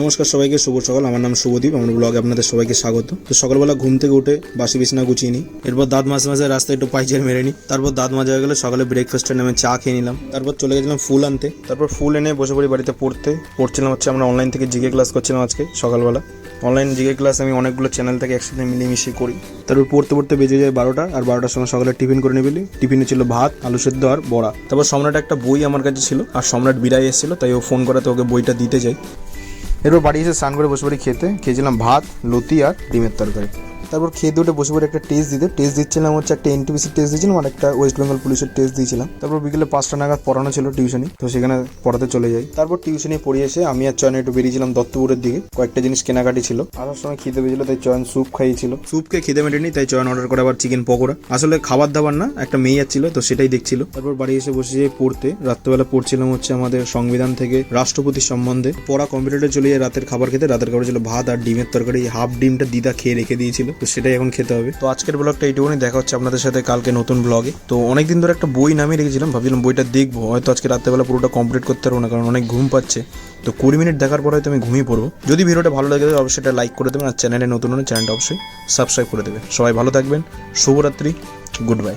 নমস্কার সবাইকে, শুভ সকাল। আমার নাম শুভদীপ, আমার ব্লগে আপনাদের সবাইকে স্বাগত। তো সকালবেলা ঘুম থেকে উঠে বাসি বিছনা গুছিয়ে নিই, এরপর দাঁত মাঝে মাঝে রাস্তায় একটু পাইচার মেরে নিই, তারপর দাঁত হয়ে গেলে সকালে ব্রেকফাস্টের নামে চা খেয়ে নিলাম, তারপর চলে গেছিলাম ফুল আনতে, তারপর ফুল এনে বসে পড়ি বাড়িতে পড়তে, পড়ছিলাম হচ্ছে আমরা অনলাইন থেকে জিকে ক্লাস করছিলাম আজকে, সকালবেলা। অনলাইন জিকে ক্লাস আমি অনেকগুলো চ্যানেল থেকে একসাথে মিলিয়ে মিশিয়ে করি, তারপর পড়তে পড়তে বেজে যায় বারোটা, আর বারোটার সময় সকালে টিফিন করে নিয়ে বেলি টিফিনে ছিল ভাত, আলু সেদ্ধ আর বড়া। তারপর সম্রাট একটা বই আমার কাছে ছিল, আর সম্রাট বিরাই এসেছিল, তাই ও ফোন করাতে ওকে বইটা দিতে যাই। এরপর বাড়ি এসে স্নান করে বসে বাড়ি খেতে। খেয়েছিলাম ভাত লতি আর ডিমের তরকারি। তারপর খেয়ে উঠে বসে পড়ে একটা টেস্ট দিতে। টেস্ট দিচ্ছিলাম হচ্ছে একটা এনটিপিসি টেস্ট দিয়েছিলাম আর একটা ওয়েস্ট বেঙ্গল পুলিশের টেস্ট দিয়েছিলাম। তারপর বিকেলে পাঁচটা নাগাদ পড়ানো ছিল টিউশনি তো সেখানে পড়াতে চলে যাই। তারপর টিউশনি পড়িয়ে এসে আমি আর চয়ন একটু বেরিয়েছিলাম দত্তপুরের দিকে। কয়েকটা জিনিস কেনাকাটি ছিল। আসার সময় খিদে পেয়েছিল, তাই চয়ন স্যুপ খাইয়েছিল। স্যুপকে খিদে মেটেনি, তাই চয়ন অর্ডার করে আবার চিকেন পকোড়া। আসলে খাবার দাবার না, একটা মেয়ে যাচ্ছিল, তো সেটাই দেখছিল। তারপর বাড়ি এসে বসে যাই পড়তে। রাত্রেবেলা পড়ছিলাম হচ্ছে আমাদের সংবিধান থেকে রাষ্ট্রপতি সম্বন্ধে। পড়া কম্পিউটারে চলে যায় রাতের খাবার খেতে। রাতের খাবার ছিল ভাত আর ডিমের তরকারি। হাফ ডিমটা দিদা খেয়ে রেখে দিয়েছিল। তো সেটাই এখন খেতে হবে। তো আজকের ব্লগটা এইটুকুনি, দেখা হচ্ছে আপনাদের সাথে কালকে নতুন ব্লগে। তো অনেকদিন ধরে একটা বই নামিয়ে রেখেছিলাম, ভাবছিলাম বইটা দেখব, হয়তো আজকে রাত্রেবেলা পুরোটা কমপ্লিট করতে পারব না, কারণ অনেক ঘুম পাচ্ছে। তো কুড়ি মিনিট দেখার পর হয়তো আমি ঘুমিয়ে পড়ব। যদি ভিডিওটা ভালো লাগে, তাহলে অবশ্যই এটা লাইক করে দেবেন, আর চ্যানেলে নতুন হলে চ্যানেলটা অবশ্যই সাবস্ক্রাইব করে দেবেন। সবাই ভালো থাকবেন, শুভরাত্রি গুড বাই